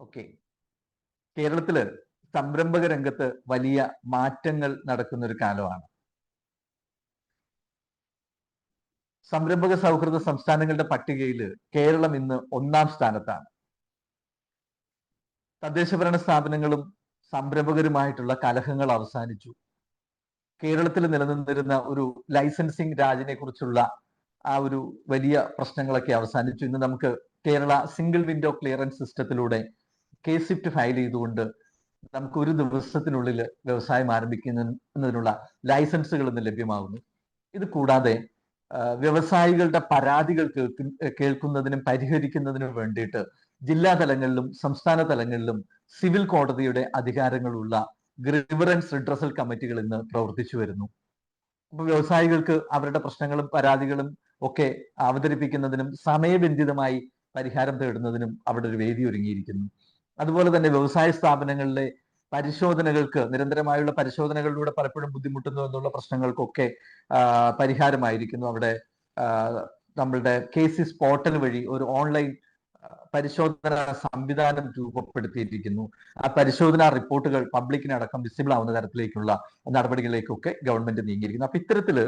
Okay കേരളത്തിൽ സംരംഭക രംഗത്ത് വലിയ മാറ്റങ്ങൾ നടക്കുന്ന ഒരു കാലമാണ്. സംരംഭക സൗഹൃദ സംസ്ഥാനങ്ങളുടെ പട്ടികയിൽ കേരളം ഇന്ന് ഒന്നാം സ്ഥാനത്താണ്. തദ്ദേശഭരണ സ്ഥാപനങ്ങളും സംരംഭകരുമായിട്ടുള്ള കലഹങ്ങൾ അവസാനിച്ചു. കേരളത്തിൽ നിലനിന്നിരുന്ന ഒരു ലൈസൻസിങ് രാജിനെ കുറിച്ചുള്ള ആ ഒരു വലിയ പ്രശ്നങ്ങളൊക്കെ അവസാനിച്ചു. ഇന്ന് നമുക്ക് കേരള സിംഗിൾ വിൻഡോ ക്ലിയറൻസ് സിസ്റ്റത്തിലൂടെ കേസ് സിഫ്റ്റ് ഫയൽ ചെയ്തുകൊണ്ട് നമുക്ക് ഒരു ദിവസത്തിനുള്ളിൽ വ്യവസായം ആരംഭിക്കുന്നതിനുള്ള ലൈസൻസുകൾ ഇന്ന് ലഭ്യമാകുന്നു ഇത് കൂടാതെ വ്യവസായികളുടെ പരാതികൾ കേൾക്കു കേൾക്കുന്നതിനും പരിഹരിക്കുന്നതിനും വേണ്ടിയിട്ട് ജില്ലാ തലങ്ങളിലും സംസ്ഥാന തലങ്ങളിലും സിവിൽ കോടതിയുടെ അധികാരങ്ങളുള്ള ഗ്രിവറൻസ് റിഡ്രസൽ കമ്മിറ്റികൾ ഇന്ന് പ്രവർത്തിച്ചു വരുന്നു. അപ്പൊ വ്യവസായികൾക്ക് അവരുടെ പ്രശ്നങ്ങളും പരാതികളും ഒക്കെ അവതരിപ്പിക്കുന്നതിനും സമയബന്ധിതമായി പരിഹാരം തേടുന്നതിനും അവിടെ ഒരു വേദി ഒരുങ്ങിയിരിക്കുന്നു. അതുപോലെ തന്നെ വ്യവസായ സ്ഥാപനങ്ങളിലെ പരിശോധനകൾക്ക് നിരന്തരമായുള്ള പരിശോധനകളിലൂടെ പലപ്പോഴും ബുദ്ധിമുട്ടുന്നു എന്നുള്ള പ്രശ്നങ്ങൾക്കൊക്കെ പരിഹാരമായിരിക്കുന്നു അവിടെ നമ്മളുടെ കേസിസ് പോർട്ടൽ വഴി ഒരു ഓൺലൈൻ പരിശോധന സംവിധാനം രൂപപ്പെടുത്തിയിരിക്കുന്നു. ആ പരിശോധനാ റിപ്പോർട്ടുകൾ പബ്ലിക്കിനടക്കം വിസിബിൾ ആവുന്ന തരത്തിലേക്കുള്ള നടപടികളിലേക്കൊക്കെ ഗവൺമെന്റ് നീങ്ങിയിരിക്കുന്നു. അപ്പൊ ഇത്തരത്തിൽ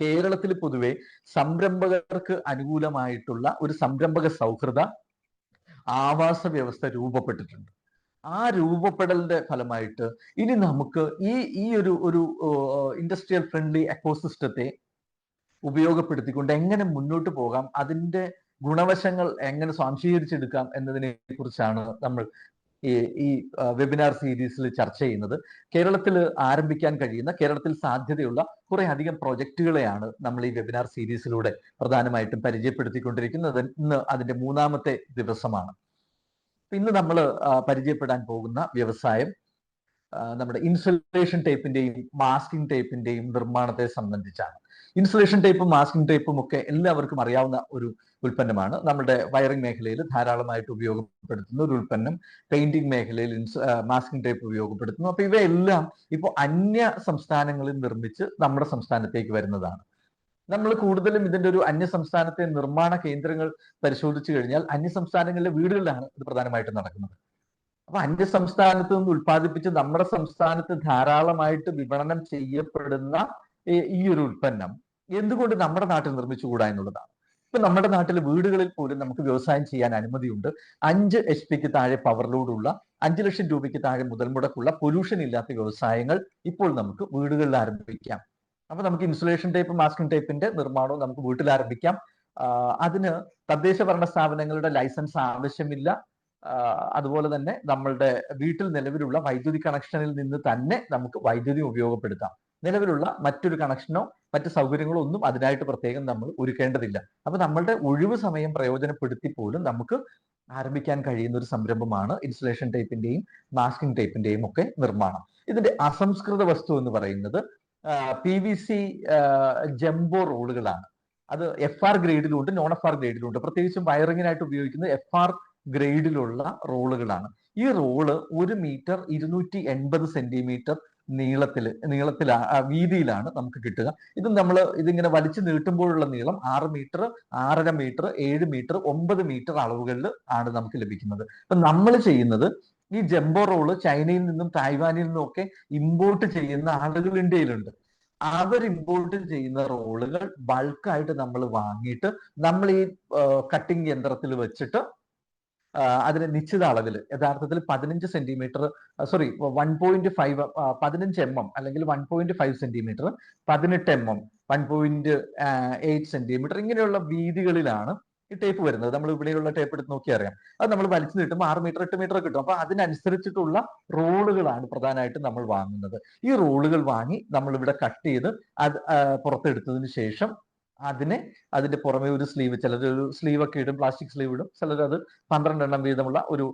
കേരളത്തിൽ പൊതുവെ സംരംഭകർക്ക് അനുകൂലമായിട്ടുള്ള ഒരു സംരംഭക സൗഹൃദ ആവാസ വ്യവസ്ഥ രൂപപ്പെട്ടിട്ടുണ്ട്. ആ രൂപപ്പെടലിന്റെ ഫലമായിട്ട് ഇനി നമുക്ക് ഈ ഈ ഒരു ഒരു ഇൻഡസ്ട്രിയൽ ഫ്രണ്ട്ലി എക്കോസിസ്റ്റത്തെ ഉപയോഗപ്പെടുത്തിക്കൊണ്ട് എങ്ങനെ മുന്നോട്ട് പോകാം അതിന്റെ ഗുണവശങ്ങൾ എങ്ങനെ സ്വാംശീകരിച്ചെടുക്കാം എന്നതിനെ കുറിച്ചാണ് നമ്മൾ ഈ വെബിനാർ സീരീസിൽ ചർച്ച ചെയ്യുന്നത് കേരളത്തിൽ ആരംഭിക്കാൻ കഴിയുന്ന കേരളത്തിൽ സാധ്യതയുള്ള കുറെ അധികം പ്രോജക്റ്റുകളെയാണ് നമ്മൾ ഈ വെബിനാർ സീരീസിലൂടെ പ്രധാനമായിട്ടും പരിചയപ്പെടുത്തിക്കൊണ്ടിരിക്കുന്നത്. ഇന്ന് അതിന്റെ മൂന്നാമത്തെ ദിവസമാണ്. ഇന്ന് നമ്മൾ പരിചയപ്പെടാൻ പോകുന്ന വ്യവസായം നമ്മുടെ ഇൻസുലേഷൻ ടേപ്പിന്റെയും മാസ്കിംഗ് ടേപ്പിന്റെയും നിർമ്മാണത്തെ സംബന്ധിച്ചാണ്. ഇൻസുലേഷൻ ടേപ്പും മാസ്കിംഗ് ടേപ്പും ഒക്കെ എല്ലാവർക്കും അറിയാവുന്ന ഒരു ഉൽപ്പന്നമാണ്. നമ്മുടെ വയറിംഗ് മേഖലയിൽ ധാരാളമായിട്ട് ഉപയോഗപ്പെടുത്തുന്ന ഒരു ഉൽപ്പന്നം പെയിന്റിംഗ് മേഖലയിൽ മാസ്കിംഗ് ടേപ്പ് ഉപയോഗപ്പെടുത്തുന്നു. അപ്പൊ ഇവയെല്ലാം ഇപ്പോൾ അന്യ സംസ്ഥാനങ്ങളിൽ നിർമ്മിച്ച് നമ്മുടെ സംസ്ഥാനത്തേക്ക് വരുന്നതാണ്. നമ്മൾ കൂടുതലും ഇതിന്റെ ഒരു അന്യ സംസ്ഥാനത്തെ നിർമ്മാണ കേന്ദ്രങ്ങൾ പരിശോധിച്ചു കഴിഞ്ഞാൽ അന്യ സംസ്ഥാനങ്ങളിലെ വീടുകളിലാണ് ഇത് പ്രധാനമായിട്ടും നടക്കുന്നത്. അപ്പൊ അന്യ സംസ്ഥാനത്ത് നിന്ന് ഉത്പാദിപ്പിച്ച് നമ്മുടെ സംസ്ഥാനത്ത് ധാരാളമായിട്ട് വിപണനം ചെയ്യപ്പെടുന്ന ഈ ഒരു ഉൽപ്പന്നം എന്തുകൊണ്ട് നമ്മുടെ നാട്ടിൽ നിർമ്മിച്ചുകൂടാ എന്നുള്ളതാണ്. ഇപ്പൊ നമ്മുടെ നാട്ടിലെ വീടുകളിൽ പോലും നമുക്ക് വ്യവസായം ചെയ്യാൻ അനുമതിയുണ്ട്. അഞ്ച് എച്ച് പിക്ക് താഴെ പവർ ലോഡുള്ള അഞ്ച് ലക്ഷം രൂപയ്ക്ക് താഴെ മുതൽ മുടക്കുള്ള പൊല്യൂഷൻ ഇല്ലാത്ത വ്യവസായങ്ങൾ ഇപ്പോൾ നമുക്ക് വീടുകളിൽ ആരംഭിക്കാം. അപ്പൊ നമുക്ക് ഇൻസുലേഷൻ ടേപ്പ് മാസ്കിംഗ് ടേപ്പിന്റെ നിർമ്മാണവും നമുക്ക് വീട്ടിൽ ആരംഭിക്കാം. അതിന് തദ്ദേശ ഭരണ സ്ഥാപനങ്ങളുടെ ലൈസൻസ് ആവശ്യമില്ല. അതുപോലെ തന്നെ നമ്മളുടെ വീട്ടിൽ നിലവിലുള്ള വൈദ്യുതി കണക്ഷനിൽ നിന്ന് തന്നെ നമുക്ക് വൈദ്യുതി ഉപയോഗപ്പെടുത്താം. നിലവിലുള്ള മറ്റൊരു കണക്ഷനോ മറ്റ് സൗകര്യങ്ങളോ ഒന്നും അതിനായിട്ട് പ്രത്യേകം നമ്മൾ ഒരുക്കേണ്ടതില്ല. അപ്പൊ നമ്മളുടെ ഒഴിവ് സമയം പ്രയോജനപ്പെടുത്തി പോലും നമുക്ക് ആരംഭിക്കാൻ കഴിയുന്ന ഒരു സംരംഭമാണ് ഇൻസുലേഷൻ ടൈപ്പിന്റെയും മാസ്കിംഗ് ടൈപ്പിന്റെയും ഒക്കെ നിർമ്മാണം. ഇതിന്റെ അസംസ്കൃത വസ്തു എന്ന് പറയുന്നത് പി വി സി ജംബോ റോളുകളാണ് അത് എഫ് ആർ ഗ്രേഡിലുണ്ട് നോൺ എഫ് ആർ ഗ്രേഡിലുണ്ട്. പ്രത്യേകിച്ചും വയറിങ്ങിനായിട്ട് ഉപയോഗിക്കുന്ന എഫ് ആർ ഗ്രേഡിലുള്ള റോളുകളാണ്. ഈ റോൾ ഒരു മീറ്റർ ഇരുന്നൂറ്റി എൺപത് സെന്റിമീറ്റർ നീളത്തിൽ നീളത്തിൽ വീതിയിലാണ് നമുക്ക് കിട്ടുക. ഇത് നമ്മൾ ഇതിങ്ങനെ വലിച്ചു നീട്ടുമ്പോഴുള്ള നീളം ആറ് മീറ്റർ ആറര മീറ്റർ ഏഴ് മീറ്റർ ഒമ്പത് മീറ്റർ അളവുകളിൽ ആണ് നമുക്ക് ലഭിക്കുന്നത്. അപ്പൊ നമ്മൾ ചെയ്യുന്നത് ഈ ജംബോ റോൾ ചൈനയിൽ നിന്നും തായ്വാനിൽ നിന്നും ഒക്കെ ഇമ്പോർട്ട് ചെയ്യുന്ന ആളുകൾ ഇന്ത്യയിലുണ്ട്. അവർ ഇമ്പോർട്ട് ചെയ്യുന്ന റോളുകൾ ബൾക്കായിട്ട് നമ്മൾ വാങ്ങിയിട്ട് നമ്മൾ ഈ കട്ടിംഗ് യന്ത്രത്തിൽ വെച്ചിട്ട് അതിന് നിശ്ചിത അളവിൽ യഥാർത്ഥത്തിൽ പതിനഞ്ച് centimetre sorry one point five പതിനഞ്ച് എം എം അല്ലെങ്കിൽ വൺ പോയിന്റ് ഫൈവ് സെന്റിമീറ്റർ പതിനെട്ട് M M one point eight centimetre ഇങ്ങനെയുള്ള വീതികളിലാണ് ഈ ടേപ്പ് വരുന്നത്. നമ്മൾ ഇവിടെയുള്ള ടേപ്പ് എടുത്ത് നോക്കി അറിയാം. അത് നമ്മൾ വലിച്ചു നീട്ടുമ്പോൾ ആറ് മീറ്റർ എട്ട് മീറ്റർ കിട്ടും. അപ്പൊ അതിനനുസരിച്ചിട്ടുള്ള റോളുകളാണ് പ്രധാനമായിട്ടും നമ്മൾ വാങ്ങുന്നത്. ഈ റോളുകൾ വാങ്ങി നമ്മൾ ഇവിടെ കട്ട് ചെയ്ത് അത് പുറത്തെടുത്തതിന് ശേഷം അതിനെ അതിന്റെ പുറമെ ഒരു സ്ലീവ് ചിലർ ഒരു സ്ലീവ് ഒക്കെ ഇടും പ്ലാസ്റ്റിക് സ്ലീവ് ഇടും. ചിലർ അത് പന്ത്രണ്ടെണ്ണം വീതമുള്ള ഒരു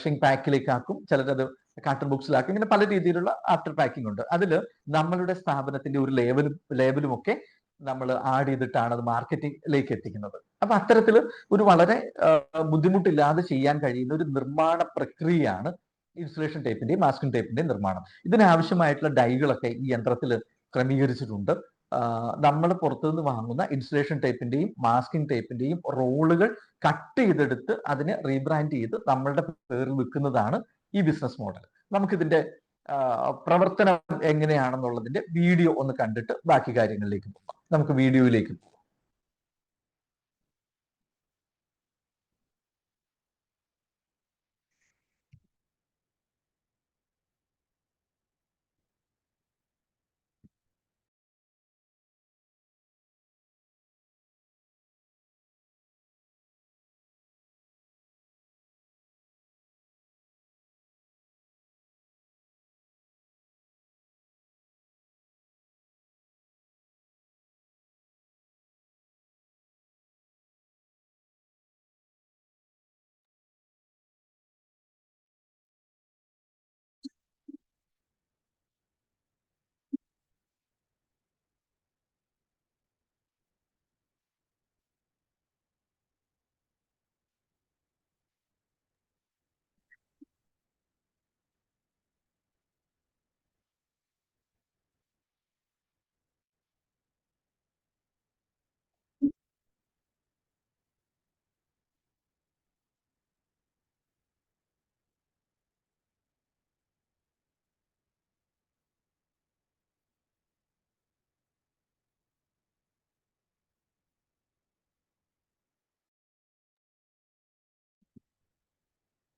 ഷിങ് പാക്കിലേക്ക് ആക്കും. ചിലരത് കാർട്ടൺ ബുക്സിലാക്കും ഇങ്ങനെ പല രീതിയിലുള്ള ആഫ്റ്റർ പാക്കിംഗ് ഉണ്ട്. അതിൽ നമ്മളുടെ സ്ഥാപനത്തിന്റെ ഒരു ലേബലും ലേബലും ഒക്കെ നമ്മൾ ആഡ് ചെയ്തിട്ടാണ് അത് മാർക്കറ്റിംഗിലേക്ക് എത്തിക്കുന്നത്. അപ്പൊ അത്തരത്തിൽ ഒരു വളരെ ബുദ്ധിമുട്ടില്ലാതെ ചെയ്യാൻ കഴിയുന്ന ഒരു നിർമ്മാണ പ്രക്രിയയാണ് ഇൻസുലേഷൻ ടേപ്പിന്റെയും മാസ്കിംഗ് ടേപ്പിന്റെയും നിർമ്മാണം. ഇതിനാവശ്യമായിട്ടുള്ള ഡൈകളൊക്കെ ഈ യന്ത്രത്തിൽ ക്രമീകരിച്ചിട്ടുണ്ട്. നമ്മൾ പുറത്തുനിന്ന് വാങ്ങുന്ന ഇൻസുലേഷൻ ടേപ്പിന്റെയും മാസ്കിംഗ് ടേപ്പിന്റെയും റോളുകൾ കട്ട് ചെയ്തെടുത്ത് അതിനെ റീബ്രാൻഡ് ചെയ്ത് നമ്മളുടെ പേരിൽ വിൽക്കുന്നതാണ് ഈ ബിസിനസ് മോഡൽ നമുക്കിതിന്റെ പ്രവർത്തനം എങ്ങനെയാണെന്നുള്ളതിന്റെ വീഡിയോ ഒന്ന് കണ്ടിട്ട് ബാക്കി കാര്യങ്ങളിലേക്ക് പോകാം. നമുക്ക് വീഡിയോയിലേക്ക് പോകാം.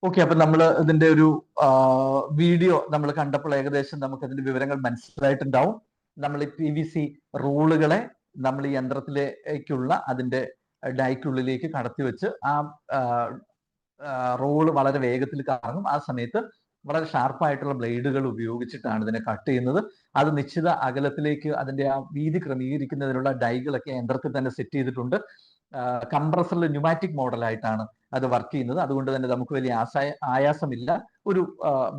ഓക്കെ അപ്പൊ നമ്മൾ ഇതിന്റെ ഒരു വീഡിയോ നമ്മൾ കണ്ടപ്പോൾ ഏകദേശം നമുക്ക് അതിന്റെ വിവരങ്ങൾ മനസ്സിലായിട്ടുണ്ടാവും. നമ്മൾ പി വി സി റൂളുകളെ നമ്മൾ ഈ യന്ത്രത്തിലേക്കുള്ള അതിന്റെ ഡൈക്കുള്ളിലേക്ക് കടത്തി വെച്ച് ആ റോൾ വളരെ വേഗത്തിൽ കറങ്ങും. ആ സമയത്ത് വളരെ ഷാർപ്പായിട്ടുള്ള ബ്ലേഡുകൾ ഉപയോഗിച്ചിട്ടാണ് ഇതിനെ കട്ട് ചെയ്യുന്നത്. അത് നിശ്ചിത അകലത്തിലേക്ക് അതിന്റെ ആ വീതി ക്രമീകരിക്കുന്നതിനുള്ള ഡൈകളൊക്കെ യന്ത്രത്തിൽ തന്നെ സെറ്റ് ചെയ്തിട്ടുണ്ട്. കംപ്രസറിൽ ന്യൂമാറ്റിക് മോഡലായിട്ടാണ് അത് വർക്ക് ചെയ്യുന്നത്. അതുകൊണ്ട് തന്നെ നമുക്ക് വലിയ ആസായ ആയാസമില്ല. ഒരു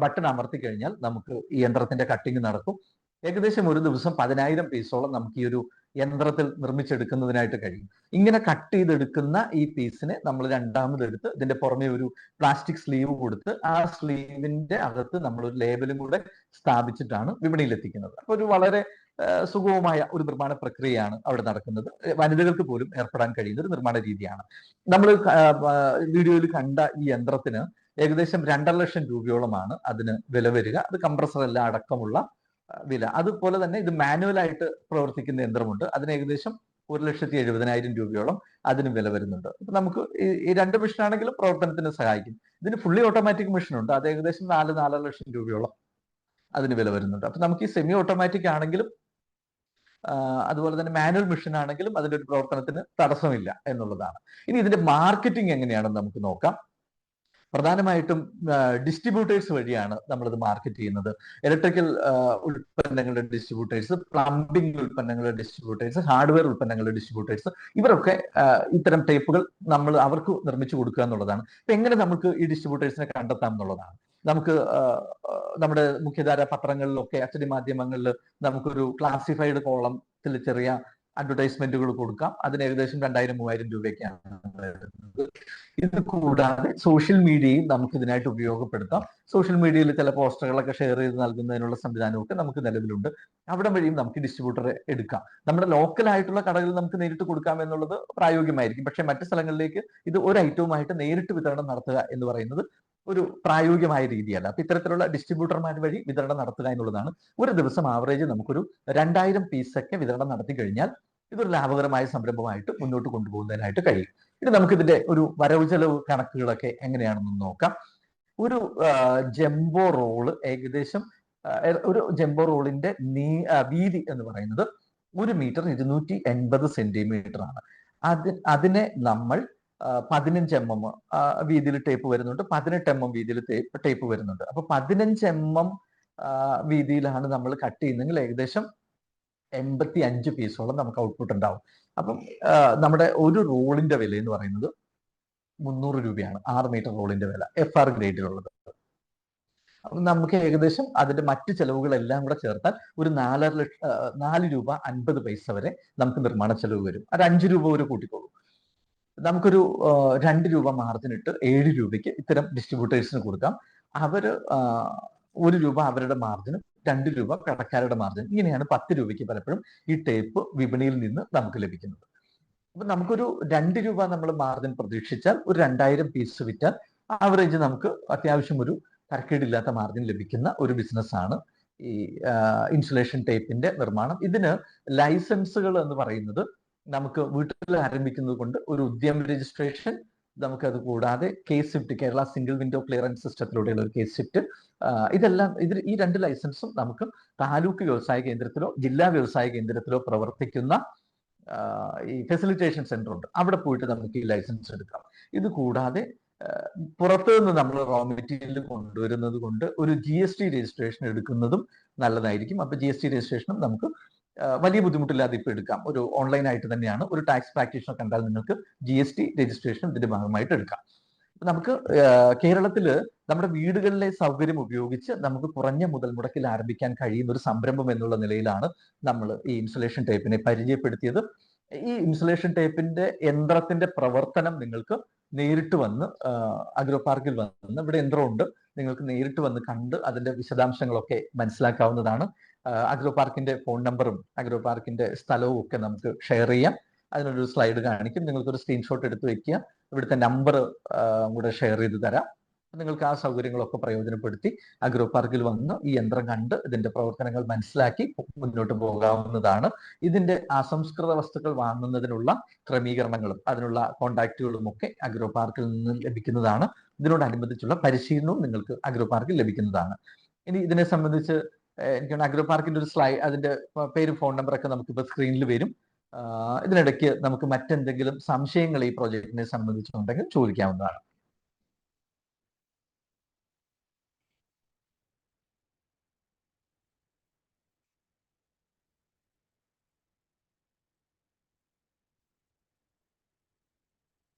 ബട്ടൺ അമർത്തി കഴിഞ്ഞാൽ നമുക്ക് ഈ യന്ത്രത്തിന്റെ കട്ടിങ് നടക്കും. ഏകദേശം ഒരു ദിവസം പതിനായിരം പീസോളം നമുക്ക് ഈ ഒരു യന്ത്രത്തിൽ നിർമ്മിച്ചെടുക്കുന്നതിനായിട്ട് കഴിയും. ഇങ്ങനെ കട്ട് ചെയ്തെടുക്കുന്ന ഈ പീസിനെ നമ്മൾ രണ്ടാമതെടുത്ത് ഇതിന്റെ പുറമെ ഒരു പ്ലാസ്റ്റിക് സ്ലീവ് കൊടുത്ത് ആ സ്ലീവിന്റെ അകത്ത് നമ്മൾ ഒരു ലേബലും കൂടെ സ്ഥാപിച്ചിട്ടാണ് വിപണിയിൽ എത്തിക്കുന്നത് അപ്പൊ ഒരു വളരെ സുഗമമായ ഒരു നിർമ്മാണ പ്രക്രിയയാണ് അവിടെ നടക്കുന്നത്. വനിതകൾക്ക് പോലും ഏർപ്പെടാൻ കഴിയുന്ന ഒരു നിർമ്മാണ രീതിയാണ്. നമ്മൾ വീഡിയോയിൽ കണ്ട ഈ യന്ത്രത്തിന് ഏകദേശം രണ്ടര ലക്ഷം രൂപയോളമാണ് അതിന് വില വരിക. അത് കംപ്രസർ എല്ലാം അടക്കമുള്ള വില. അതുപോലെ തന്നെ ഇത് മാനുവലായിട്ട് പ്രവർത്തിക്കുന്ന യന്ത്രമുണ്ട്. അതിന് ഏകദേശം ഒരു ലക്ഷത്തി എഴുപതിനായിരം രൂപയോളം അതിന് വില വരുന്നുണ്ട്. അപ്പൊ നമുക്ക് ഈ രണ്ട് മെഷീൻ ആണെങ്കിലും പ്രവർത്തനത്തിന് സഹായിക്കും. ഇതിന് ഫുള്ളി ഓട്ടോമാറ്റിക് മെഷീൻ ഉണ്ട്. അത് ഏകദേശം നാല് നാലര ലക്ഷം രൂപയോളം അതിന് വില വരുന്നുണ്ട്. അപ്പൊ നമുക്ക് ഈ സെമി ഓട്ടോമാറ്റിക് ആണെങ്കിലും അതുപോലെ തന്നെ മാനുവൽ മെഷീൻ ആണെങ്കിലും അതിന്റെ ഒരു പ്രവർത്തനത്തിന് തടസ്സമില്ല എന്നുള്ളതാണ്. ഇനി ഇതിന്റെ മാർക്കറ്റിംഗ് എങ്ങനെയാണെന്ന് നമുക്ക് നോക്കാം. പ്രധാനമായിട്ടും ഡിസ്ട്രിബ്യൂട്ടേഴ്സ് വഴിയാണ് നമ്മളിത് മാർക്കറ്റ് ചെയ്യുന്നത്. ഇലക്ട്രിക്കൽ ഉൽപ്പന്നങ്ങളുടെ ഡിസ്ട്രിബ്യൂട്ടേഴ്സ് പ്ലംബിംഗ് ഉൽപ്പന്നങ്ങളുടെ ഡിസ്ട്രിബ്യൂട്ടേഴ്സ് ഹാർഡ്വെയർ ഉൽപ്പന്നങ്ങളുടെ ഡിസ്ട്രിബ്യൂട്ടേഴ്സ് ഇവരൊക്കെ ഇത്തരം ടൈപ്പുകൾ നമ്മൾ അവർക്ക് നിർമ്മിച്ചു കൊടുക്കുക എന്നുള്ളതാണ്. എങ്ങനെ നമുക്ക് ഈ ഡിസ്ട്രിബ്യൂട്ടേഴ്സിനെ കണ്ടെത്താം എന്നുള്ളതാണ്. നമുക്ക് നമ്മുടെ മുഖ്യധാര പത്രങ്ങളിലൊക്കെ അച്ചടി മാധ്യമങ്ങളിൽ നമുക്കൊരു ക്ലാസിഫൈഡ് കോളത്തിൽ ചെറിയ അഡ്വർടൈസ്മെന്റുകൾ കൊടുക്കാം. അതിന് ഏകദേശം രണ്ടായിരം മൂവായിരം രൂപയൊക്കെയാണ് ഇത് കൂടാതെ സോഷ്യൽ മീഡിയയും നമുക്ക് ഇതിനായിട്ട് ഉപയോഗപ്പെടുത്താം. സോഷ്യൽ മീഡിയയിൽ ചില പോസ്റ്ററുകളൊക്കെ ഷെയർ ചെയ്ത് നൽകുന്നതിനുള്ള സംവിധാനമൊക്കെ നമുക്ക് നിലവിലുണ്ട്. അവിടെ വഴിയും നമുക്ക് ഡിസ്ട്രിബ്യൂട്ടറെ എടുക്കാം. നമ്മുടെ ലോക്കൽ ആയിട്ടുള്ള കടകളിൽ നമുക്ക് നേരിട്ട് കൊടുക്കാം എന്നുള്ളത് പ്രായോഗികമായിരിക്കും. പക്ഷേ മറ്റു സ്ഥലങ്ങളിലേക്ക് ഇത് ഒരു ഐറ്റവുമായിട്ട് നേരിട്ട് വിതരണം നടത്തുക എന്ന് പറയുന്നത് ഒരു പ്രായോഗികമായ രീതിയല്ല. അപ്പൊ ഇത്തരത്തിലുള്ള ഡിസ്ട്രിബ്യൂട്ടർമാർ വഴി വിതരണം നടത്തുക എന്നുള്ളതാണ്. ഒരു ദിവസം ആവറേജ് നമുക്കൊരു രണ്ടായിരം പീസൊക്കെ വിതരണം നടത്തി കഴിഞ്ഞാൽ ഇതൊരു ലാഭകരമായ സംരംഭമായിട്ട് മുന്നോട്ട് കൊണ്ടുപോകുന്നതിനായിട്ട് കഴിയും. ഇനി നമുക്കിതിന്റെ ഒരു വരവ് ചെലവ് കണക്കുകളൊക്കെ എങ്ങനെയാണെന്ന് നോക്കാം. ഒരു ജംബോ റോൾ ഏകദേശം ഒരു ജംബോ റോളിന്റെ നീ വീതി എന്ന് പറയുന്നത് ഒരു മീറ്റർ ഇരുന്നൂറ്റി എൺപത് സെന്റിമീറ്റർ ആണ്. അത് അതിനെ നമ്മൾ പതിനഞ്ച് എം എം വീതിയിൽ ടേപ്പ് വരുന്നുണ്ട്. പതിനെട്ട് എം എം വീതിയിൽ ടേപ്പ് വരുന്നുണ്ട്. അപ്പൊ പതിനഞ്ച് എം എം വീതിയിലാണ് നമ്മൾ കട്ട് ചെയ്യുന്നെങ്കിൽ ഏകദേശം എൺപത്തി അഞ്ച് പീസോളം നമുക്ക് ഔട്ട്പുട്ട് ഉണ്ടാവും. അപ്പം നമ്മുടെ ഒരു റോളിന്റെ വില എന്ന് പറയുന്നത് മുന്നൂറ് രൂപയാണ്. ആറ് മീറ്റർ റോളിന്റെ വില എഫ് ആർ ഗ്രേഡിലുള്ളത് നമുക്ക് ഏകദേശം അതിന്റെ മറ്റ് ചെലവുകളെല്ലാം കൂടെ ചേർത്താൽ ഒരു നാലര ലക്ഷം നാല് രൂപ അൻപത് പൈസ വരെ നമുക്ക് നിർമ്മാണ ചെലവ് വരും. അത് അഞ്ച് രൂപ ഒരു കൂട്ടിക്കോളൂ. നമുക്കൊരു രണ്ട് രൂപ മാർജിൻ ഇട്ട് ഏഴ് രൂപയ്ക്ക് ഇത്തരം ഡിസ്ട്രിബ്യൂട്ടേഴ്സിന് കൊടുക്കാം. അവർ ഒരു രൂപ അവരുടെ മാർജിനും രണ്ട് രൂപ കടക്കാരുടെ മാർജിൻ ഇങ്ങനെയാണ് പത്ത് രൂപയ്ക്ക് പലപ്പോഴും ഈ ടേപ്പ് വിപണിയിൽ നിന്ന് നമുക്ക് ലഭിക്കുന്നത്. അപ്പൊ നമുക്കൊരു രണ്ട് രൂപ നമ്മൾ മാർജിൻ പ്രതീക്ഷിച്ചാൽ ഒരു രണ്ടായിരം പീസ് വിറ്റാൽ ആവറേജ് നമുക്ക് അത്യാവശ്യം ഒരു തരക്കേടില്ലാത്ത മാർജിൻ ലഭിക്കുന്ന ഒരു ബിസിനസ്സാണ് ഈ ഇൻസുലേഷൻ ടേപ്പിന്റെ നിർമ്മാണം. ഇതിന് ലൈസൻസുകൾ എന്ന് പറയുന്നത് നമുക്ക് വീട്ടിൽ ആരംഭിക്കുന്നത് കൊണ്ട് ഒരു ഉദ്യമ രജിസ്ട്രേഷൻ നമുക്ക് അത് കൂടാതെ KSWIFT Kerala single window clearance സിസ്റ്റത്തിലൂടെയുള്ള ഒരു കേസ് ഷിഫ്റ്റ് ഇതെല്ലാം ഇതിൽ ഈ രണ്ട് ലൈസൻസും നമുക്ക് താലൂക്ക് വ്യവസായ കേന്ദ്രത്തിലോ ജില്ലാ വ്യവസായ കേന്ദ്രത്തിലോ പ്രവർത്തിക്കുന്ന ഈ ഫെസിലിറ്റേഷൻ സെന്റർ ഉണ്ട്. അവിടെ പോയിട്ട് നമുക്ക് ഈ ലൈസൻസ് എടുക്കാം. ഇത് കൂടാതെ പുറത്തുനിന്ന് നമ്മൾ റോ മെറ്റീരിയൽ കൊണ്ടുവരുന്നത് കൊണ്ട് ഒരു ജി എസ് ടി രജിസ്ട്രേഷൻ എടുക്കുന്നതും നല്ലതായിരിക്കും. അപ്പൊ ജി എസ് ടി രജിസ്ട്രേഷനും നമുക്ക് വലിയ ബുദ്ധിമുട്ടില്ലാതെ ഇപ്പോൾ എടുക്കാം. ഒരു ഓൺലൈൻ ആയിട്ട് തന്നെയാണ്. ഒരു ടാക്സ് പ്രാക്ടീഷണർ കണ്ടാൽ നിങ്ങൾക്ക് ജി എസ് ടി രജിസ്ട്രേഷൻ ഇതിന്റെ ഭാഗമായിട്ട് എടുക്കാം. നമുക്ക് കേരളത്തിൽ നമ്മുടെ വീടുകളിലെ സൗകര്യം ഉപയോഗിച്ച് നമുക്ക് കുറഞ്ഞ മുതൽ മുടക്കിൽ ആരംഭിക്കാൻ കഴിയുന്ന ഒരു സംരംഭം എന്നുള്ള നിലയിലാണ് നമ്മൾ ഈ ഇൻസുലേഷൻ ടേപ്പിനെ പരിചയപ്പെടുത്തിയത്. ഈ ഇൻസുലേഷൻ ടേപ്പിന്റെ യന്ത്രത്തിന്റെ പ്രവർത്തനം നിങ്ങൾക്ക് നേരിട്ട് വന്ന് അഗ്രോ പാർക്കിൽ വന്ന് ഇവിടെ യന്ത്രമുണ്ട്. നിങ്ങൾക്ക് നേരിട്ട് വന്ന് കണ്ട് അതിന്റെ വിശദാംശങ്ങളൊക്കെ മനസ്സിലാക്കാവുന്നതാണ്. അഗ്രോ പാർക്കിന്റെ ഫോൺ നമ്പറും അഗ്രോ പാർക്കിന്റെ സ്ഥലവും ഒക്കെ നമുക്ക് ഷെയർ ചെയ്യാം. അതിനൊരു സ്ലൈഡ് കാണിക്കും. നിങ്ങൾക്കൊരു സ്ക്രീൻഷോട്ട് എടുത്ത് വെക്കുക. ഇവിടുത്തെ നമ്പർ കൂടെ ഷെയർ ചെയ്ത് തരാം. നിങ്ങൾക്ക് ആ സൗകര്യങ്ങളൊക്കെ പ്രയോജനപ്പെടുത്തി അഗ്രോ പാർക്കിൽ വന്ന് ഈ യന്ത്രം കണ്ട് ഇതിന്റെ പ്രവർത്തനങ്ങൾ മനസ്സിലാക്കി മുന്നോട്ട് പോകാവുന്നതാണ്. ഇതിന്റെ അസംസ്കൃത വസ്തുക്കൾ വാങ്ങുന്നതിനുള്ള ക്രമീകരണങ്ങളും അതിനുള്ള കോണ്ടാക്റ്റുകളും ഒക്കെ അഗ്രോ പാർക്കിൽ നിന്ന് ലഭിക്കുന്നതാണ്. ഇതിനോടനുബന്ധിച്ചുള്ള പരിശീലനവും നിങ്ങൾക്ക് അഗ്രോ പാർക്കിൽ ലഭിക്കുന്നതാണ്. ഇനി ഇതിനെ സംബന്ധിച്ച് എനിക്ക് അഗ്രോ പാർക്കിന്റെ ഒരു സ്ലൈ അതിന്റെ പേരും ഫോൺ നമ്പറൊക്കെ നമുക്ക് ഇപ്പോൾ സ്ക്രീനിൽ വരും ഇതിനിടയ്ക്ക് നമുക്ക് മറ്റെന്തെങ്കിലും സംശയങ്ങൾ ഈ പ്രോജക്റ്റിനെ സംബന്ധിച്ചുണ്ടെങ്കിൽ ചോദിക്കാവുന്നതാണ്.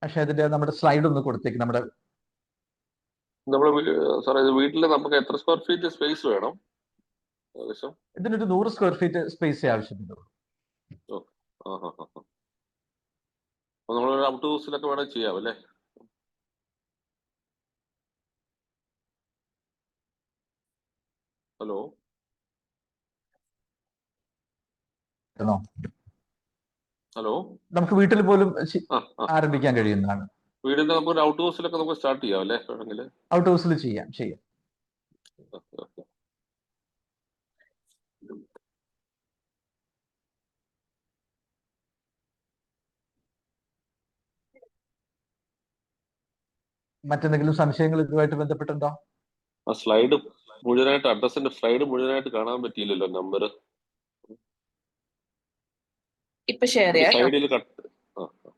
പക്ഷെ അതിന്റെ നമ്മുടെ സ്ലൈഡ് ഒന്ന് കൊടുത്തേക്ക് നമ്മുടെ നമ്മുടെ സാറേ വീട്ടിൽ നമുക്ക് എത്ര സ്ക്വയർ ഫീറ്റ് സ്പേസ് വേണം? ഇതിനൊരു നൂറ് സ്ക്വയർ ഫീറ്റ് സ്പേസ് നമ്മൾ ഔട്ട് ഹൗസിലൊക്കെ വേണമെങ്കിൽ ചെയ്യാം അല്ലേ? ഹലോ? ഹലോ? നമുക്ക് വീട്ടിൽ പോലും ആരംഭിക്കാൻ കഴിയുന്നതാണ്. വീടിന്റെ നമുക്ക് ഔട്ട് ഹൗസിലൊക്കെ നമുക്ക് സ്റ്റാർട്ട് ചെയ്യാം അല്ലേ? ഔട്ട് ഹൗസിൽ ചെയ്യാം ചെയ്യാം. മറ്റെന്തെങ്കിലും സംശയങ്ങൾ ഇതുമായിട്ട് ബന്ധപ്പെട്ടുണ്ടോ? ആ സ്ലൈഡ് മുഴുവനായിട്ട് അഡ്രസ്സിന്റെ സ്ലൈഡ് മുഴുവനായിട്ട് കാണാൻ പറ്റിയില്ലല്ലോ നമ്പർ ഇപ്പൊ ഷെയർ ചെയ്യാം കേട്ടോ.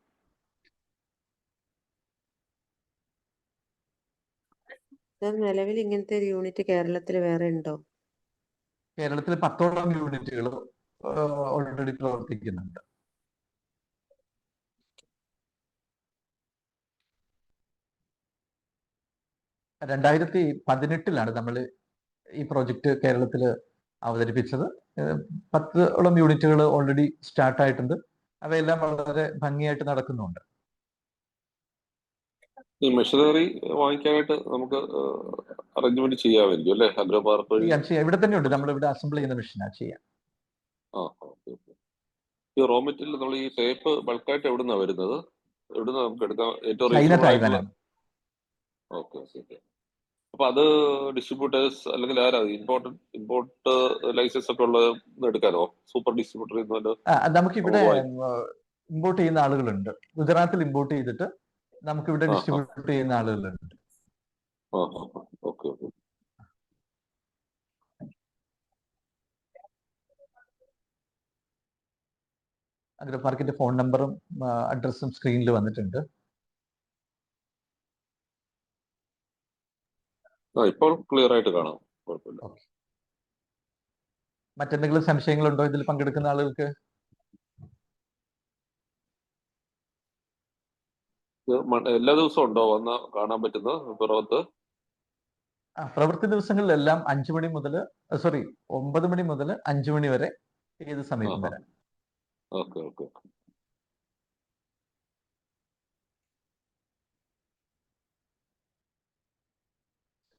നിലവിൽ ഇങ്ങനത്തെ ഒരു യൂണിറ്റ് കേരളത്തിൽ വേറെ ഉണ്ടോ? കേരളത്തിൽ പത്തോളം യൂണിറ്റുകൾ ഓൾറെഡി പ്രവർത്തിക്കുന്നുണ്ട്. രണ്ടായിരത്തി പതിനെട്ടിലാണ് നമ്മൾ ഈ പ്രോജക്റ്റ് കേരളത്തിൽ അവതരിപ്പിച്ചത്. പത്തോളം യൂണിറ്റുകൾ ഓൾറെഡി സ്റ്റാർട്ട് ആയിട്ടുണ്ട്. അവയെല്ലാം വളരെ ഭംഗിയായിട്ട് നടക്കുന്നുണ്ട്. ഈ മെഷീനറി വാങ്ങിക്കാനായിട്ട് നമുക്ക് അറേഞ്ച്മെന്റ് ചെയ്യാമായിരിക്കും അല്ലേ? അഗ്രോ പാർക്ക് വഴി? ചെയ്യാം ചെയ്യാം. ഇവിടെ തന്നെയുണ്ട് നമ്മൾ ഇവിടെ അസംബിൾ ചെയ്യുന്ന മെഷീനാ ചെയ്യാം. ആ ഈ റോ മെറ്റീരിയൽ നമ്മൾ ഈ ടേപ്പ് ബൾക്കായിട്ട് എവിടുന്നാ വരുന്നത്? എവിടുന്ന് നമുക്ക് എടുക്കാം? ഏറ്റവും ഓക്കെ ഓക്കെ അപ്പൊ അത് ഡിസ്ട്രിബ്യൂട്ടേഴ്സ് അല്ലെങ്കിൽ ആരാ ഇമ്പോർട്ട് ഇമ്പോർട്ട് ലൈസൻസ് ഒക്കെ ഉള്ളത് എടുക്കാനോ സൂപ്പർ ഡിസ്ട്രിബ്യൂട്ടർ നമുക്ക് ഇവിടെ ഇമ്പോർട്ട് ചെയ്യുന്ന ആളുകളുണ്ട്. ഗുജറാത്തിൽ ഇമ്പോർട്ട് ചെയ്തിട്ട് നമുക്ക് ഇവിടെ. ഡിസ്ട്രിബ്യൂട്ട് ചെയ്യുന്ന ആളുകളുണ്ട്. അഗ്രോ പാർക്കിന്റെ ഫോൺ നമ്പറും അഡ്രസ്സും സ്ക്രീനിൽ വന്നിട്ടുണ്ട് ആ ഇപ്പോൾ ക്ലിയർ ആയിട്ട് കാണാം. കുഴപ്പമില്ല. മറ്റെന്തെങ്കിലും സംശയങ്ങളുണ്ടോ ഇതിൽ പങ്കെടുക്കുന്ന ആളുകൾക്ക്? എല്ലാ ദിവസവും ഉണ്ടോ വന്ന് കാണാൻ പറ്റുന്ന പ്രവൃത്തി ദിവസങ്ങളിലെല്ലാം അഞ്ചു മണി മുതൽ സോറി ഒമ്പത് മണി മുതൽ അഞ്ചു മണി വരെ ഏത് സമയത്തും. വരാം. Okay okay.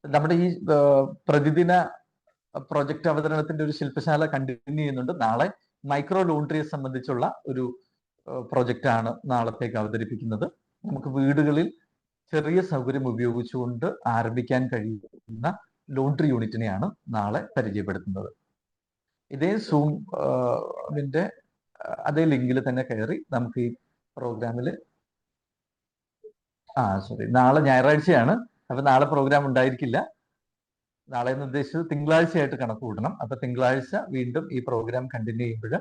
നമ്മുടെ ഈ പ്രതിദിന പ്രൊജക്ട് അവതരണത്തിന്റെ ഒരു ശില്പശാല കണ്ടിന്യൂ ചെയ്യുന്നുണ്ട്. നാളെ മൈക്രോ ലോണ്ടറിയെ സംബന്ധിച്ചുള്ള ഒരു പ്രൊജക്റ്റ് ആണ് നാളത്തേക്ക് അവതരിപ്പിക്കുന്നത്. നമുക്ക് വീടുകളിൽ ചെറിയ സൗകര്യം ഉപയോഗിച്ചുകൊണ്ട് ആരംഭിക്കാൻ കഴിയുന്ന ലോണ്ടറി യൂണിറ്റിനെയാണ് നാളെ പരിചയപ്പെടുത്തുന്നത്. ഇതേ സൂമിന്റെ ന്റെ അതേ ലിങ്കിൽ തന്നെ കയറി നമുക്ക് ഈ പ്രോഗ്രാമിൽ ആ സോറി നാളെ ഞായറാഴ്ചയാണ് അപ്പൊ നാളെ പ്രോഗ്രാം ഉണ്ടായിരിക്കില്ല. നാളെ എന്ന് ഉദ്ദേശിച്ചത് തിങ്കളാഴ്ചയായിട്ട് കണക്ക് കൂടണം അപ്പൊ തിങ്കളാഴ്ച വീണ്ടും ഈ പ്രോഗ്രാം കണ്ടിന്യൂ ചെയ്യുമ്പോൾ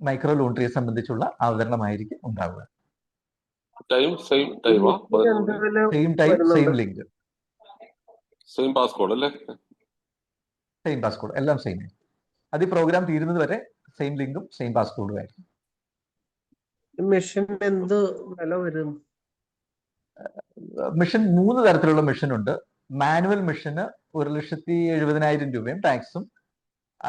മൈക്രോ ലോണ്ടറിയെ സംബന്ധിച്ചുള്ള അവതരണമായിരിക്കും ഉണ്ടാവുക. ടൈം സെയിം ടൈമാ same time same link same passcode അല്ലേ? സെയിം പാസ്കോഡ് എല്ലാം സെയിം അത് ഈ പ്രോഗ്രാം തീരുന്നത് വരെ സെയിം ലിങ്കും സെയിം പാസ്കോഡും ആയിരിക്കും. മെഷീൻ എന്ത് വില വരും? മിഷൻ മൂന്ന് തരത്തിലുള്ള മിഷൻ ഉണ്ട് മാനുവൽ മിഷന് ഒരു ലക്ഷത്തി എഴുപതിനായിരം രൂപയും ടാക്സും.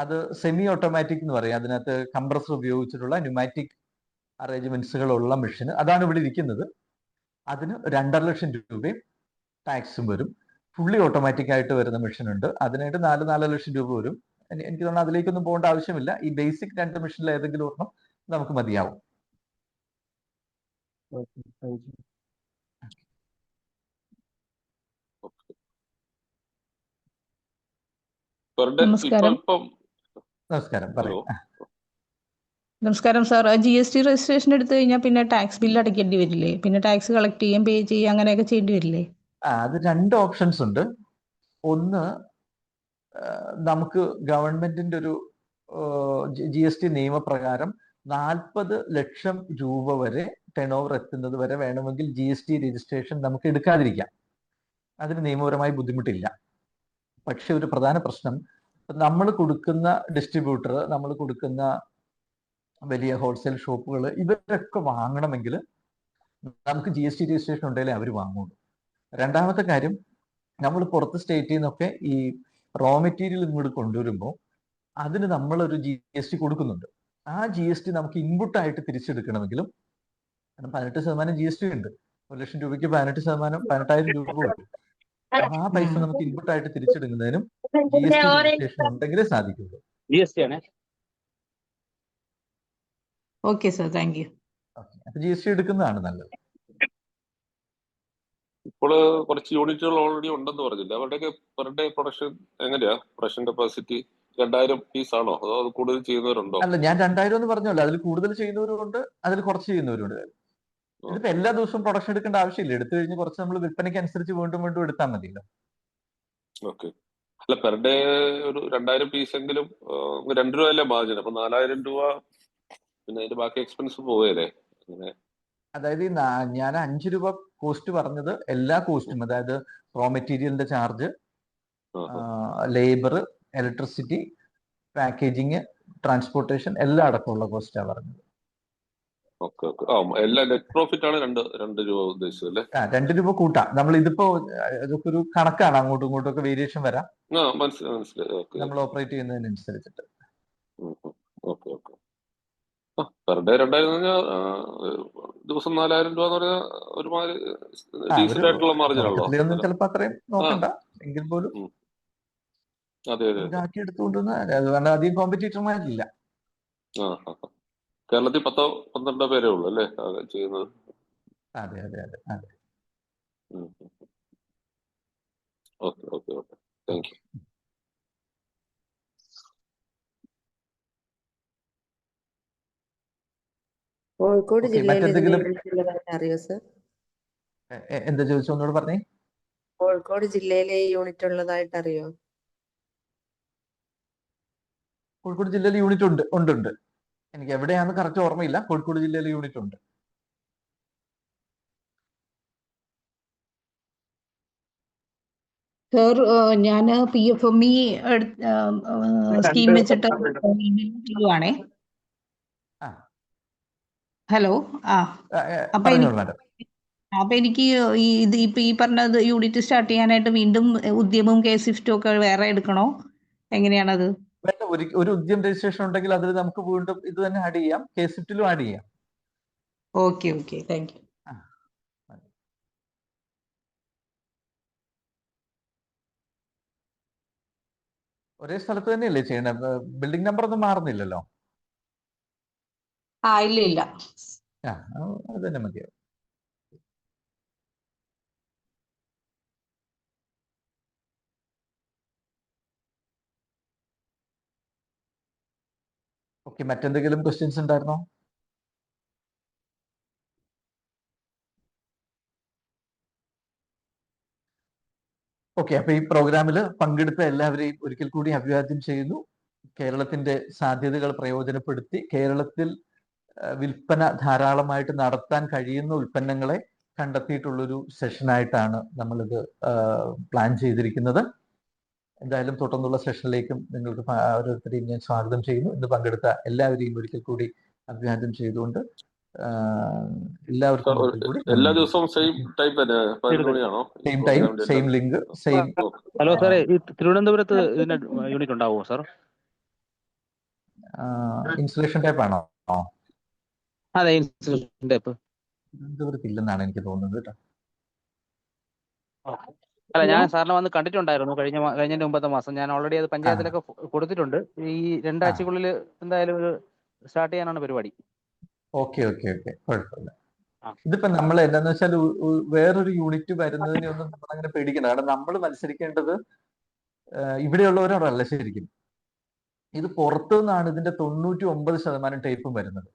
അത് സെമി ഓട്ടോമാറ്റിക് എന്ന് പറയും. അതിനകത്ത് കംപ്രസർ ഉപയോഗിച്ചിട്ടുള്ള ന്യൂമാറ്റിക് അറേഞ്ച്മെന്റ്സുകളുള്ള മിഷന്. അതാണ് ഇവിടെ ഇരിക്കുന്നത്. അതിന് രണ്ടര ലക്ഷം രൂപയും ടാക്സും വരും. ഫുള്ളി ഓട്ടോമാറ്റിക് ആയിട്ട് വരുന്ന മിഷൻ ഉണ്ട് അതിനായിട്ട് നാല് നാല് ലക്ഷം രൂപ വരും. എനിക്ക് തോന്നുന്നു അതിലേക്കൊന്നും പോകേണ്ട ആവശ്യമില്ല. ഈ ബേസിക് രണ്ട് മെഷീനിൽ ഏതെങ്കിലും ഒരെണ്ണം നമുക്ക് മതിയാവും okay thank you per day ഇപ്പൊ നമസ്കാരം. നമസ്കാരം നമസ്കാരം sir. G S T registration എടുത്തു കഴിഞ്ഞാൽ പിന്നെ ടാക്സ് ബില്ല് അടയ്ക്കേണ്ടി വരില്ലേ? പിന്നെ ടാക്സ് കളക്ട് ചെയ്യാൻ പേ ചെയ്യുക അങ്ങനെയൊക്കെ ചെയ്യേണ്ടി വരില്ലേ? ആ അത് രണ്ട് ഓപ്ഷൻസ് ഉണ്ട്. ഒന്ന് നമുക്ക് ഗവൺമെന്റിന്റെ ഒരു ജി എസ് ടി നിയമപ്രകാരം നാൽപ്പത് ലക്ഷം രൂപ വരെ ടേൺ ഓവർ എത്തുന്നത് വരെ വേണമെങ്കിൽ ജി എസ് ടി രജിസ്ട്രേഷൻ നമുക്ക് എടുക്കാതിരിക്കാം. അതിന് നിയമപരമായി ബുദ്ധിമുട്ടില്ല. പക്ഷെ ഒരു പ്രധാന പ്രശ്നം നമ്മൾ കൊടുക്കുന്ന ഡിസ്ട്രിബ്യൂട്ടർ നമ്മൾ കൊടുക്കുന്ന വലിയ ഹോൾസെയിൽ ഷോപ്പുകൾ ഇവരൊക്കെ വാങ്ങണമെങ്കിൽ നമുക്ക് ജി എസ് ടി രജിസ്ട്രേഷൻ ഉണ്ടെങ്കിലേ അവർ വാങ്ങുള്ളൂ. രണ്ടാമത്തെ കാര്യം നമ്മൾ പുറത്ത് സ്റ്റേറ്റിൽ നിന്നൊക്കെ ഈ റോ മെറ്റീരിയൽ ഇങ്ങോട്ട് കൊണ്ടുവരുമ്പോൾ അതിന് നമ്മളൊരു ജി എസ് ടി കൊടുക്കുന്നുണ്ട്. ആ ജി എസ് ടി നമുക്ക് ഇൻപുട്ടായിട്ട് തിരിച്ചെടുക്കണമെങ്കിലും പതിനെട്ട് ശതമാനം ജി എസ് ടി ഉണ്ട്. ഒരു ലക്ഷം രൂപയ്ക്ക് പതിനെട്ട് ശതമാനം പതിനെട്ടായിരം രൂപ അപ്പൊ ആ പൈസ നമുക്ക് ഇൻപുട്ടായിട്ട് തിരിച്ചെടുക്കുന്നതിനും ജി എസ് ടി ഉണ്ടെങ്കിലേ സാധിക്കുള്ളൂ. ജി എസ് ടി ആണ്. Okay sir thank you G S T എടുക്കുന്നതാണ് നല്ലത്. ഇപ്പോൾ കുറച്ച് യൂണിറ്റുകൾ ഓൾറെഡി ഉണ്ടെന്ന് പറഞ്ഞില്ല? അവരുടെയൊക്കെ പെർ ഡേ പ്രൊഡക്ഷൻ എങ്ങനെയാ? പ്രൊഡക്ഷൻ കപ്പാസിറ്റി രണ്ടായിരം പീസ് ആണോ? അതോ അത് കൂടുതൽ ചെയ്യുന്നവരുണ്ടോ? അല്ല ഞാൻ രണ്ടായിരം എന്ന് പറഞ്ഞല്ലോ. അതിൽ കൂടുതൽ ചെയ്യുന്നവരുണ്ട് അതിൽ കുറച്ച് ചെയ്യുന്നവരുണ്ട് ഇതിപ്പോ എല്ലാ ദിവസവും പ്രൊഡക്ഷൻ എടുക്കേണ്ട ആവശ്യമില്ല. എടുത്തു കഴിഞ്ഞ് കുറച്ച് നമ്മൾ വിൽപ്പനയ്ക്ക് അനുസരിച്ച് വീണ്ടും വീണ്ടും എടുത്താൽ മതിയല്ലോ. ഓക്കെ. അല്ല പെർ ഡേ ഒരു രണ്ടായിരം പീസ് എങ്കിലും രണ്ടു രൂപ അല്ലേ മാർജിൻ അപ്പൊ നാലായിരം രൂപ പിന്നെ അതിന്റെ ബാക്കി എക്സ്പെൻസ് പോവേലേ? അങ്ങനെ. അതായത് ഈ ഞാൻ അഞ്ച് രൂപ കോസ്റ്റ് പറഞ്ഞത് എല്ലാ കോസ്റ്റും അതായത് റോ മെറ്റീരിയലിന്റെ charge. Labour electricity packaging transportation എല്ലാം അടക്കമുള്ള കോസ്റ്റാണ് പറഞ്ഞത്. Okay okay. ആ എല്ലാം നെറ്റ് പ്രോഫിറ്റ് ആണ് രണ്ട് രണ്ട് രൂപ ഉദ്ദേശിച്ചത് അല്ലേ ആ രണ്ട് രൂപ കൂട്ടാം. നമ്മൾ ഇതിപ്പോ അതൊക്കെ ഇതൊക്കെ ഒരു കണക്കാണ്. അങ്ങോട്ടും ഇങ്ങോട്ടും ഒക്കെ വേരിയേഷൻ വരാം. ആ മനസ്സിലായി മനസ്സിലായി. ഓക്കെ നമ്മൾ ഓപ്പറേറ്റ് ചെയ്യുന്നതിനനുസരിച്ചിട്ട്. Okay okay. ആ പെർ ഡേ രണ്ടായിരം ദിവസം നാലായിരം രൂപ എന്ന് പറഞ്ഞാൽ ഒരുമാതിരി ഡീസന്റ് ആയിട്ടുള്ള മാർജിൻ ആണല്ലോ. അത്രയും നോക്കണ്ട. എങ്കിൽ പോലും എടുത്തുകൊണ്ടുവന്ന അധികം കോമ്പറ്റീറ്റർമാരില്ല ആ ആ ആ. കേരളത്തിൽ പത്തോ പന്ത്രണ്ടോ പേരേ ഉള്ളൂ അല്ലേ? ചെയ്യുന്നത്. അതെ അതെ അതെ അതെ. Okay okay okay. Thank you. Kozhikode ജില്ലയിലെ ഉള്ളതായിട്ട് അറിയോ സർ? എന്താ ചോദിച്ചു പറഞ്ഞേ? കോഴിക്കോട് ജില്ലയിലെ യൂണിറ്റ് ഉള്ളതായിട്ട് അറിയോ? കോഴിക്കോട് ജില്ലയിൽ യൂണിറ്റ് ഉണ്ട് ഉണ്ട് ഉണ്ട്. എനിക്ക് എവിടെയാന്ന് കറക്റ്റ് ഓർമ്മയില്ല. കോഴിക്കോട് ജില്ലയിൽ യൂണിറ്റ് ഉണ്ട്. സാർ ഞാൻ P F M E scheme വെച്ചിട്ട്. ഹലോ ആ. ആ, അപ്പൊ എനിക്ക് അപ്പൊ എനിക്ക് ഈ ഇത് ഇപ്പൊ ഈ പറഞ്ഞത് യൂണിറ്റ് സ്റ്റാർട്ട് ചെയ്യാനായിട്ട് വീണ്ടും ഉദ്യമവും കെ സിഫ്റ്റും ഒക്കെ വേറെ എടുക്കണോ? എങ്ങനെയാണത്? വേണ്ട ഒരു ഒരു ഉദ്യം രജിസ്ട്രേഷൻ ഉണ്ടെങ്കിൽ അതിൽ നമുക്ക് വീണ്ടും ഇത് തന്നെ ആഡ് ചെയ്യാം കേസിറ്റിലും ആഡ് ചെയ്യാം. ഓക്കെ ഓക്കെ താങ്ക് യു ഒരേ സ്ഥലത്ത് തന്നെയല്ലേ ചെയ്യണേ? ബിൽഡിംഗ് നമ്പർ ഒന്നും മാറുന്നില്ലല്ലോ? ആ ഇല്ല ഇല്ല. ആ അത് തന്നെ മതിയാവും. ഓക്കെ മറ്റെന്തെങ്കിലും ക്വസ്റ്റ്യൻസ് ഉണ്ടായിരുന്നോ? ഓക്കെ അപ്പൊ ഈ പ്രോഗ്രാമിൽ പങ്കെടുത്ത എല്ലാവരെയും ഒരിക്കൽ കൂടി അഭിവാദ്യം ചെയ്യുന്നു. കേരളത്തിന്റെ സാധ്യതകൾ പ്രയോജനപ്പെടുത്തി കേരളത്തിൽ വിൽപ്പന ധാരാളമായിട്ട് നടത്താൻ കഴിയുന്ന ഉൽപ്പന്നങ്ങളെ കണ്ടെത്തിയിട്ടുള്ളൊരു സെഷനായിട്ടാണ് നമ്മളിത് പ്ലാൻ ചെയ്തിരിക്കുന്നത്. എന്തായാലും തുടർന്നുള്ള സെഷനിലേക്കും നിങ്ങൾക്ക് ഓരോരുത്തരെയും ഞാൻ സ്വാഗതം ചെയ്യുന്നു. ഇന്ന് പങ്കെടുത്ത എല്ലാവരെയും ഒരിക്കൽ കൂടി അഭിവാദ്യം ചെയ്തുകൊണ്ട് എല്ലാവർക്കും കൂടി എല്ലാ ദിവസവും സെയിം ടൈം തന്നെ പതിനൊന്ന് same time same link same hello സാറേ ഈ തിരുവനന്തപുരത്ത് ഇതിന്റെ യൂണിറ്റ് ഉണ്ടാവുമോ സാർ? ഇൻസുലേഷൻ ടൈപ്പ് ആണോ? അതെ ഇൻസുലേഷൻ ടൈപ്പ് തിരുവനന്തപുരത്ത് ഇല്ലെന്നാണ് എനിക്ക് തോന്നുന്നത് കേട്ടോ. അല്ല ഞാൻ സാറിനെ വന്ന് കണ്ടിട്ടുണ്ടായിരുന്നു കഴിഞ്ഞ കഴിഞ്ഞതിന്റെ മുമ്പത്തെ മാസം. ഞാൻ ഓൾറെഡി അത് പഞ്ചായത്തിലൊക്കെ കൊടുത്തിട്ടുണ്ട്. ഈ രണ്ടാഴ്ചക്കുള്ളിൽ എന്തായാലും ഒരു സ്റ്റാർട്ട് ചെയ്യാനാണ് പരിപാടി. Okay okay okay. കുഴപ്പമില്ല. ഇതിപ്പോ നമ്മൾ എന്താന്ന് വെച്ചാൽ വേറൊരു യൂണിറ്റ് വരുന്നതിനെ ഒന്നും നമ്മൾ അങ്ങനെ പേടിക്കണ്ട. കാരണം നമ്മൾ മത്സരിക്കേണ്ടത് ഇവിടെയുള്ളവരോടല്ല ശരിക്കും. ഇത് പുറത്തു നിന്നാണ് ഇതിന്റെ തൊണ്ണൂറ്റി ഒമ്പത് ശതമാനം ടൈപ്പും വരുന്നത്.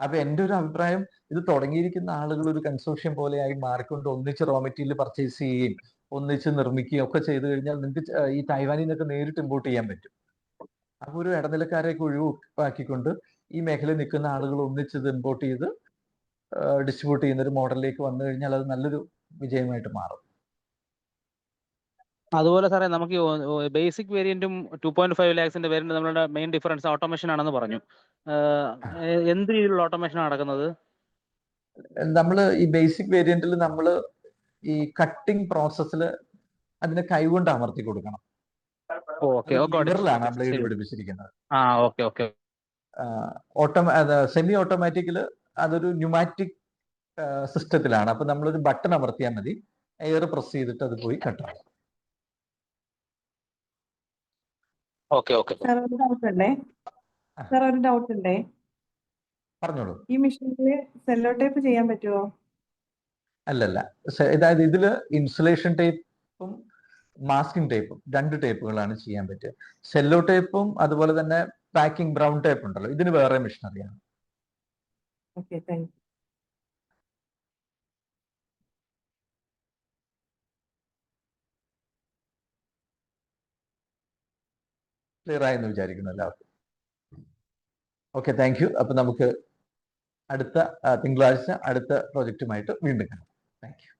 അപ്പൊ എന്റെ ഒരു അഭിപ്രായം ഇത് തുടങ്ങിയിരിക്കുന്ന ആളുകൾ ഒരു കൺസോഷ്യം പോലെയായി മാറിക്കൊണ്ട് ഒന്നിച്ച് റോ മെറ്റീരിയൽ പർച്ചേസ് ചെയ്യുകയും ഒന്നിച്ച് നിർമ്മിക്കുകയും ഒക്കെ ചെയ്തു കഴിഞ്ഞാൽ നിങ്ങൾക്ക് ഈ തായ്വാനിൽ നിന്നൊക്കെ നേരിട്ട് ഇമ്പോർട്ട് ചെയ്യാൻ പറ്റും. അപ്പൊ ഒരു ഇടനിലക്കാരെയൊക്കെ ഒഴിവാക്കിക്കൊണ്ട് ഈ മേഖലയിൽ നിൽക്കുന്ന ആളുകൾ ഒന്നിച്ച് ഇത് ഇമ്പോർട്ട് ചെയ്ത് ഡിസ്ട്രിബ്യൂട്ട് ചെയ്യുന്ന ഒരു മോഡലിലേക്ക് വന്നു കഴിഞ്ഞാൽ അത് നല്ലൊരു വിജയമായിട്ട് മാറും. അതുപോലെ സാറേ നമുക്ക് ബേസിക് വേരിയന്റും ടു പോയിന്റ് ഫൈവ് ലാക്സിന്റെ വേരിയന്റ് നമ്മളുടെ മെയിൻ ഡിഫറൻസ് ഓട്ടോമേഷൻ ആണെന്ന് പറഞ്ഞു. എന്ത് രീതിയിലുള്ള ഓട്ടോമേഷൻ നടക്കുന്നത്? നമ്മൾ ഈ ബേസിക് വേരിയന്റിൽ നമ്മൾ ഈ കട്ടിംഗ് പ്രോസസ്സിൽ അതിനെ കൈകൊണ്ട് അമർത്തി കൊടുക്കണം. ാണ് ലിവറിലാണ് ബ്ലേഡ് പിടിപ്പിച്ചിരിക്കുന്നത്. ആ ഓക്കെ ഓക്കെ. ഓട്ടോ സെമി ഓട്ടോമാറ്റിക്കിൽ അതൊരു ന്യൂമാറ്റിക് സിസ്റ്റത്തിലാണ് അപ്പൊ നമ്മളൊരു ബട്ടൺ അമർത്തിയാൽ മതി. എയർ പ്രസ് ചെയ്തിട്ട് അത് പോയി കട്ടാണ് ഓക്കെ ഓക്കെ. സാർ ഒരു ഡൗട്ട് ഉണ്ടേ? ആ. സാർ ഡൗട്ട് ഉണ്ടേ? പറഞ്ഞോളൂ. ഈ മെഷീനിൽ സെല്ലോ ടൈപ്പ് ചെയ്യാൻ പറ്റുമോ അല്ലല്ല. അതായത് ഇതിൽ ഇൻസുലേഷൻ ടേപ്പും മാസ്കിംഗ് ടേപ്പും രണ്ട് ടേപ്പുകളാണ് ചെയ്യാൻ പറ്റുക. സെല്ലോ ടേപ്പും അതുപോലെ തന്നെ പാക്കിംഗ് ബ്രൗൺ ടേപ്പ് ഉണ്ടല്ലോ. ഇതിന് വേറെ മെഷീനറിയാണ് ഓക്കെ താങ്ക് ക്ലിയർ ആയെന്ന് വിചാരിക്കുന്നു എല്ലാവർക്കും. ഓക്കെ താങ്ക് യു അപ്പൊ നമുക്ക് അടുത്ത തിങ്കളാഴ്ച അടുത്ത പ്രോജക്റ്റുമായിട്ട് വീണ്ടും കാണാം. Thank you